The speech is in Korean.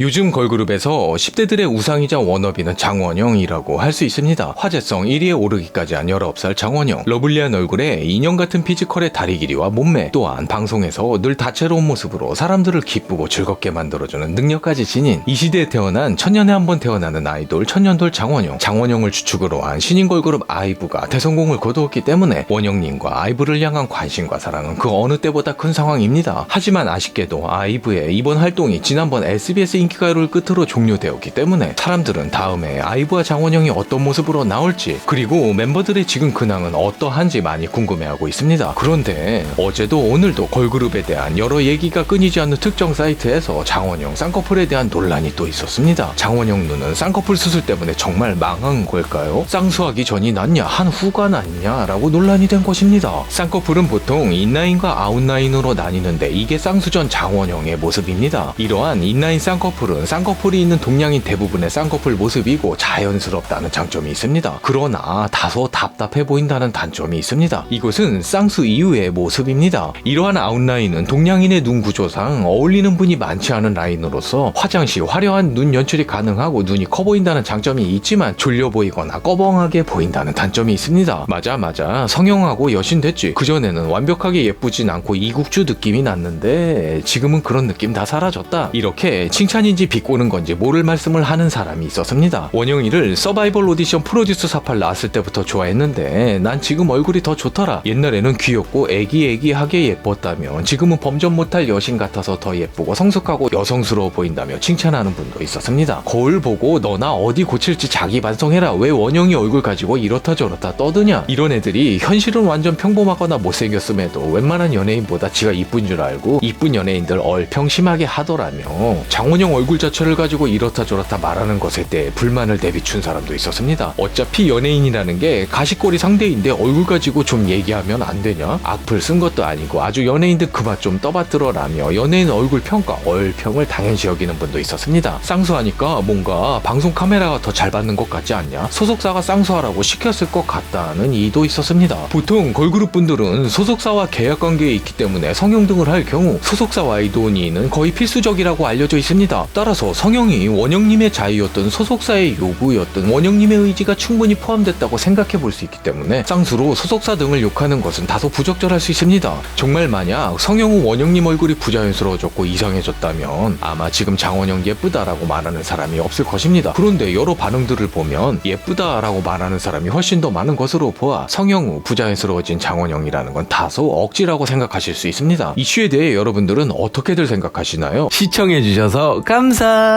요즘 걸그룹에서 10대들의 우상이자 워너비는 장원영이라고 할 수 있습니다. 화제성 1위에 오르기까지 한 19살 장원영. 러블리한 얼굴에 인형 같은 피지컬의 다리 길이와 몸매, 또한 방송에서 늘 다채로운 모습으로 사람들을 기쁘고 즐겁게 만들어주는 능력까지 지닌 이 시대에 태어난 천년에 한 번 태어나는 아이돌 천년돌 장원영. 장원영을 주축으로 한 신인 걸그룹 아이브가 대성공을 거두었기 때문에 원영님과 아이브를 향한 관심과 사랑은 그 어느 때보다 큰 상황입니다. 하지만 아쉽게도 아이브의 이번 활동이 지난번 SBS 인기가요를 끝으로 종료되었기 때문에 사람들은 다음에 아이브와 장원영이 어떤 모습으로 나올지 그리고 멤버들의 지금 근황은 어떠한지 많이 궁금해하고 있습니다. 그런데 어제도 오늘도 걸그룹에 대한 여러 얘기가 끊이지 않는 특정 사이트에서 장원영 쌍꺼풀에 대한 논란이 또 있었습니다. 장원영 눈은 쌍꺼풀 수술 때문에 정말 망한 걸까요? 쌍수하기 전이 낫냐 한 후가 낫냐라고 논란이 된 것입니다. 쌍꺼풀은 보통 인라인과 아웃라인으로 나뉘는데 이게 쌍수 전 장원영의 모습입니다. 이러한 인라인 쌍꺼풀 은 쌍꺼풀이 있는 동양인 대부분의 쌍꺼풀 모습이고 자연스럽다는 장점이 있습니다. 그러나 다소 답답해 보인다는 단점이 있습니다. 이것은 쌍수 이후의 모습입니다. 이러한 아웃라인은 동양인의 눈 구조상 어울리는 분이 많지 않은 라인으로서 화장 시 화려한 눈 연출이 가능하고 눈이 커 보인다는 장점이 있지만 졸려 보이거나 꺼벙하게 보인다는 단점이 있습니다. 맞아 맞아 성형하고 여신 됐지. 그전에는 완벽하게 예쁘진 않고 이국주 느낌이 났는데 지금은 그런 느낌 다 사라졌다. 이렇게 칭찬 인지 비꼬는 건지 모를 말씀을 하는 사람이 있었습니다. 원영이를 서바이벌 오디션 프로듀스 48 나왔을 때부터 좋아했는데 난 지금 얼굴이 더 좋더라. 옛날에는 귀엽고 애기애기하게 예뻤다면 지금은 범접 못할 여신 같아서 더 예쁘고 성숙하고 여성스러워 보인다며 칭찬하는 분도 있었습니다. 거울 보고 너나 어디 고칠지 자기 반성해라. 왜 원영이 얼굴 가지고 이렇다 저렇다 떠드냐? 이런 애들이 현실은 완전 평범하거나 못생겼음에도 웬만한 연예인보다 지가 이쁜 줄 알고 이쁜 연예인들 얼평심하게 하더라며. 장원영 얼굴 자체를 가지고 이렇다 저렇다 말하는 것에 대해 불만을 내비춘 사람도 있었습니다. 어차피 연예인이라는 게 가시꼬리 상대인데 얼굴 가지고 좀 얘기하면 안 되냐? 악플 쓴 것도 아니고 아주 연예인들 그만 좀 떠받들어라며 연예인 얼굴 평가 얼평을 당연시 여기는 분도 있었습니다. 쌍수하니까 뭔가 방송 카메라가 더 잘 받는 것 같지 않냐? 소속사가 쌍수하라고 시켰을 것 같다는 이도 있었습니다. 보통 걸그룹 분들은 소속사와 계약 관계에 있기 때문에 성형 등을 할 경우 소속사와의 논의는 거의 필수적이라고 알려져 따라서 성형이 원영님의 자유였던 소속사의 요구였던 원영님의 의지가 충분히 포함됐다고 생각해 볼 수 있기 때문에 쌍수로 소속사 등을 욕하는 것은 다소 부적절할 수 있습니다. 정말 만약 성형 후 원영님 얼굴이 부자연스러워졌고 이상해졌다면 아마 지금 장원영 예쁘다라고 말하는 사람이 없을 것입니다. 그런데 여러 반응들을 보면 예쁘다라고 말하는 사람이 훨씬 더 많은 것으로 보아 성형 후 부자연스러워진 장원영이라는 건 다소 억지라고 생각하실 수 있습니다. 이슈에 대해 여러분들은 어떻게들 생각하시나요? 시청해주셔서 감사.